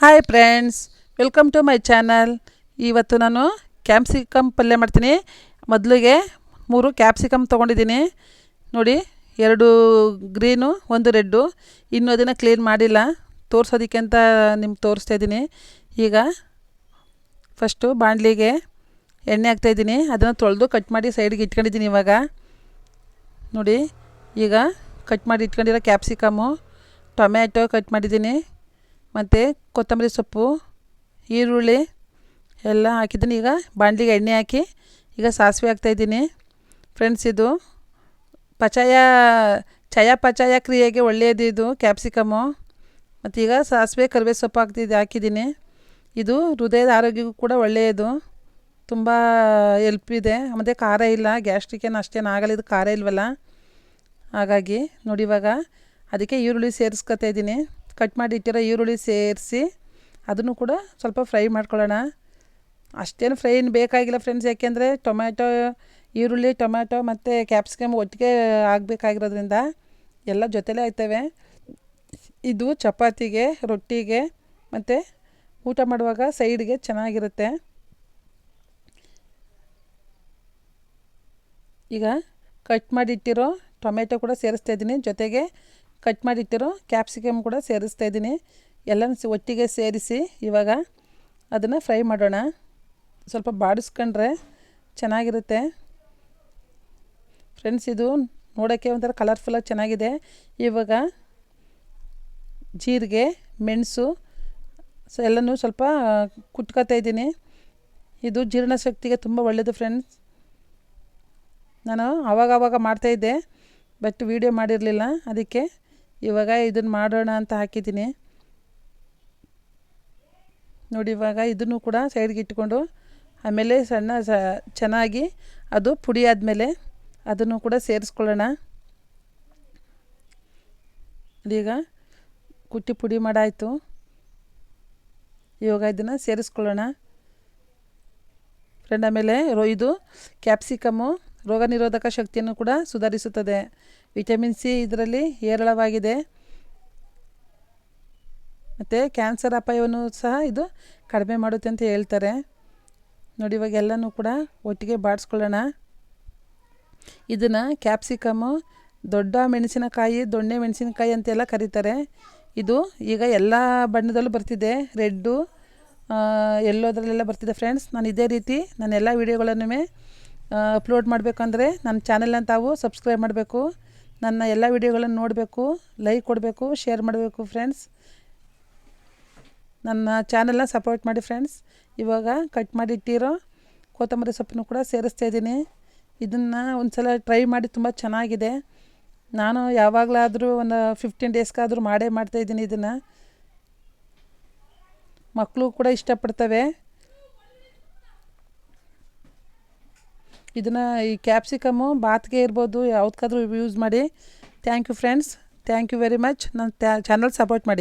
Hi friends welcome to my channel ಇವತ್ತು ನಾನು capsicum ಪಲ್ಯ ಮಾಡ್ತೀನಿ. ಮೊದಲಿಗೆ ಮೂರು ಕ್ಯಾಪ್ಸಿಕಮ್ ತೊಗೊಂಡಿದ್ದೀನಿ. ನೋಡಿ, ಎರಡು ಗ್ರೀನು ಒಂದು ರೆಡ್ಡು. ಇನ್ನೂ ಅದನ್ನು ಕ್ಲೀನ್ ಮಾಡಿಲ್ಲ. ತೋರಿಸೋದಕ್ಕೆ ಅಂತ ನಿಮ್ಗೆ ತೋರಿಸ್ತಾ ಇದ್ದೀನಿ. ಈಗ ಫಸ್ಟು ಬಾಣಲಿಗೆ ಎಣ್ಣೆ ಹಾಕ್ತಾಯಿದ್ದೀನಿ ಅದನ್ನು ತೊಳೆದು ಕಟ್ ಮಾಡಿ ಸೈಡ್ಗೆ ಇಟ್ಕೊಂಡಿದ್ದೀನಿ ಇವಾಗ. ನೋಡಿ, ಈಗ ಕಟ್ ಮಾಡಿ ಇಟ್ಕೊಂಡಿರೋ ಕ್ಯಾಪ್ಸಿಕಮು ಟೊಮ್ಯಾಟೊ ಕಟ್ ಮಾಡಿದ್ದೀನಿ. ಮತ್ತು ಕೊತ್ತಂಬರಿ ಸೊಪ್ಪು, ಈರುಳ್ಳಿ ಎಲ್ಲ ಹಾಕಿದ್ದೀನಿ. ಈಗ ಬಾಣಲಿಗೆ ಎಣ್ಣೆ ಹಾಕಿ ಈಗ ಸಾಸಿವೆ ಹಾಕ್ತಾಯಿದ್ದೀನಿ ಫ್ರೆಂಡ್ಸ್ ಇದು ಪಚಾಯ, ಚಯ ಪಚಾಯ ಕ್ರಿಯೆಗೆ ಒಳ್ಳೆಯದು ಇದು ಕ್ಯಾಪ್ಸಿಕಮು ಮತ್ತು ಈಗ ಸಾಸಿವೆ ಕರಿಬೇವು ಸೊಪ್ಪು ಹಾಕ್ತಿದ್ದು ಹಾಕಿದ್ದೀನಿ. ಇದು ಹೃದಯದ ಆರೋಗ್ಯಕ್ಕೂ ಕೂಡ ಒಳ್ಳೆಯದು. ತುಂಬ ಎಲ್ಪ್ ಇದೆ. ಮತ್ತು ಖಾರ ಇಲ್ಲ ಗ್ಯಾಸ್ಟ್ರಿಕ್ ಏನು ಅಷ್ಟೇನು ಆಗಲ್ಲ, ಇದು ಖಾರ ಇಲ್ವಲ್ಲ? ಹಾಗಾಗಿ ನೋಡಿ ಇವಾಗ ಅದಕ್ಕೆ ಈರುಳ್ಳಿ ಸೇರಿಸ್ಕೊತಾ ಇದ್ದೀನಿ. ಕಟ್ ಮಾಡಿ ಇಟ್ಟಿರೋ ಈರುಳ್ಳಿ ಸೇರಿಸಿ ಅದನ್ನು ಕೂಡ ಸ್ವಲ್ಪ ಫ್ರೈ ಮಾಡ್ಕೊಳ್ಳೋಣ. ಅಷ್ಟೇನು ಫ್ರೈ ಏನು ಬೇಕಾಗಿಲ್ಲ ಫ್ರೆಂಡ್ಸ್, ಯಾಕೆಂದರೆ ಟೊಮ್ಯಾಟೊ, ಈರುಳ್ಳಿ, ಟೊಮ್ಯಾಟೊ ಮತ್ತು ಕ್ಯಾಪ್ಸಿಕಮ್ ಒಟ್ಟಿಗೆ ಆಗಬೇಕಾಗಿರೋದ್ರಿಂದ ಎಲ್ಲ ಜೊತೆಲೇ ಆಯ್ತವೆ ಇದು ಚಪಾತಿಗೆ, ರೊಟ್ಟಿಗೆ ಮತ್ತು ಊಟ ಮಾಡುವಾಗ ಸೈಡ್ಗೆ ಚೆನ್ನಾಗಿರುತ್ತೆ. ಈಗ ಕಟ್ ಮಾಡಿಟ್ಟಿರೋ ಟೊಮೆಟೊ ಕೂಡ ಸೇರಿಸ್ತಾ ಇದ್ದೀನಿ. ಜೊತೆಗೆ ಕಟ್ ಮಾಡಿಟ್ಟಿರೋ ಕ್ಯಾಪ್ಸಿಕಮ್ ಕೂಡ ಸೇರಿಸ್ತಾ ಇದ್ದೀನಿ. ಎಲ್ಲನೂ ಒಟ್ಟಿಗೆ ಸೇರಿಸಿ ಇವಾಗ ಅದನ್ನು ಫ್ರೈ ಮಾಡೋಣ. ಸ್ವಲ್ಪ ಬಾಡಿಸ್ಕೊಂಡ್ರೆ ಚೆನ್ನಾಗಿರುತ್ತೆ. ಫ್ರೆಂಡ್ಸ್, ಇದು ನೋಡೋಕ್ಕೆ ಒಂಥರ ಕಲರ್ಫುಲ್ಲಾಗಿ ಚೆನ್ನಾಗಿದೆ. ಇವಾಗ ಜೀರಿಗೆ, ಮೆಣಸು, ಸೊ ಎಲ್ಲನೂ ಸ್ವಲ್ಪ ಕುಟ್ಕೋತಾ ಇದ್ದೀನಿ. ಇದು ಜೀರ್ಣಶಕ್ತಿಗೆ ತುಂಬ ಒಳ್ಳೆಯದು ಫ್ರೆಂಡ್ಸ್. ನಾನು ಆವಾಗವಾಗ ಮಾಡ್ತಾಯಿದ್ದೆ ಬಟ್ ವೀಡಿಯೋ ಮಾಡಿರಲಿಲ್ಲ, ಅದಕ್ಕೆ ಇವಾಗ ಇದನ್ನು ಮಾಡೋಣ ಅಂತ ಹಾಕಿದ್ದೀನಿ. ನೋಡಿ, ಇವಾಗ ಇದನ್ನು ಕೂಡ ಸೈಡ್ಗೆ ಇಟ್ಕೊಂಡು, ಆಮೇಲೆ ಸಣ್ಣ ಸ, ಚೆನ್ನಾಗಿ ಅದು ಪುಡಿ ಆದಮೇಲೆ ಅದನ್ನು ಕೂಡ ಸೇರಿಸ್ಕೊಳ್ಳೋಣ. ಈಗ ಕುಟ್ಟಿ ಪುಡಿ ಮಾಡಾಯಿತು. ಇವಾಗ ಇದನ್ನು ಸೇರಿಸ್ಕೊಳ್ಳೋಣ. ಫ್ರೆಂಡ್, ಆಮೇಲೆ ರೊಯ್ದು ಕ್ಯಾಪ್ಸಿಕಮ್ಮು ರೋಗ ನಿರೋಧಕ ಶಕ್ತಿಯನ್ನು ಕೂಡ ಸುಧಾರಿಸುತ್ತದೆ. ವಿಟಮಿನ್ ಸಿ ಇದರಲ್ಲಿ ಹೇರಳವಾಗಿದೆ. ಮತ್ತು ಕ್ಯಾನ್ಸರ್ ಅಪಾಯವನ್ನು ಸಹ ಇದು ಕಡಿಮೆ ಮಾಡುತ್ತೆ ಅಂತ ಹೇಳ್ತಾರೆ. ನೋಡಿ, ಇವಾಗ ಎಲ್ಲನೂ ಕೂಡ ಒಟ್ಟಿಗೆ ಬಾಡಿಸ್ಕೊಳ್ಳೋಣ. ಇದನ್ನು ಕ್ಯಾಪ್ಸಿಕಮ್ಮು ದೊಡ್ಡ ಮೆಣಸಿನಕಾಯಿ, ದೊಣ್ಣೆ ಮೆಣಸಿನಕಾಯಿ ಅಂತೆಲ್ಲ ಕರೀತಾರೆ. ಇದು ಈಗ ಎಲ್ಲ ಬಣ್ಣದಲ್ಲೂ ಬರ್ತಿದೆ. ರೆಡ್ಡು ಎಲ್ಲೋದ್ರಲ್ಲೆಲ್ಲ ಬರ್ತಿದೆ ಫ್ರೆಂಡ್ಸ್. ನಾನು ಇದೇ ರೀತಿ ನಾನು ಎಲ್ಲ ವೀಡಿಯೋಗಳನ್ನು ಅಪ್ಲೋಡ್ ಮಾಡಬೇಕಂದ್ರೆ ನನ್ನ ಚಾನೆಲ್ನ ತಾವು ಸಬ್ಸ್ಕ್ರೈಬ್ ಮಾಡಬೇಕು. ನನ್ನ ಎಲ್ಲ ವಿಡಿಯೋಗಳನ್ನು ನೋಡಬೇಕು ಲೈಕ್ ಕೊಡಬೇಕು ಶೇರ್ ಮಾಡಬೇಕು ಫ್ರೆಂಡ್ಸ್ ನನ್ನ ಚಾನೆಲ್ನ ಸಪೋರ್ಟ್ ಮಾಡಿ ಫ್ರೆಂಡ್ಸ್ ಇವಾಗ ಕಟ್ ಮಾಡಿಟ್ಟಿರೋ ಕೊತ್ತಂಬರಿ ಸೊಪ್ಪನ್ನು ಕೂಡ ಸೇರಿಸ್ತಾ ಇದ್ದೀನಿ. ಇದನ್ನು ಒಂದು ಸಲ ಟ್ರೈ ಮಾಡಿ ತುಂಬ ಚೆನ್ನಾಗಿದೆ. ನಾನು ಯಾವಾಗಲಾದರೂ ಒಂದು ಫಿಫ್ಟೀನ್ ಡೇಸ್ಗಾದರೂ ಮಾಡೇ ಮಾಡ್ತಾಯಿದ್ದೀನಿ ಇದನ್ನು. ಮಕ್ಕಳು ಕೂಡ ಇಷ್ಟಪಡ್ತವೆ. ಇದನ್ನು ಈ ಕ್ಯಾಪ್ಸಿಕಮ್ಮು ಬಾತ್ಗೆ ಇರ್ಬೋದು ಯಾವುದಕ್ಕಾದ್ರೂ ಯೂಸ್ ಮಾಡಿ. Thank you friends thank you very much ನನ್ನ ಚಾನಲ್ ಸಪೋರ್ಟ್ ಮಾಡಿ.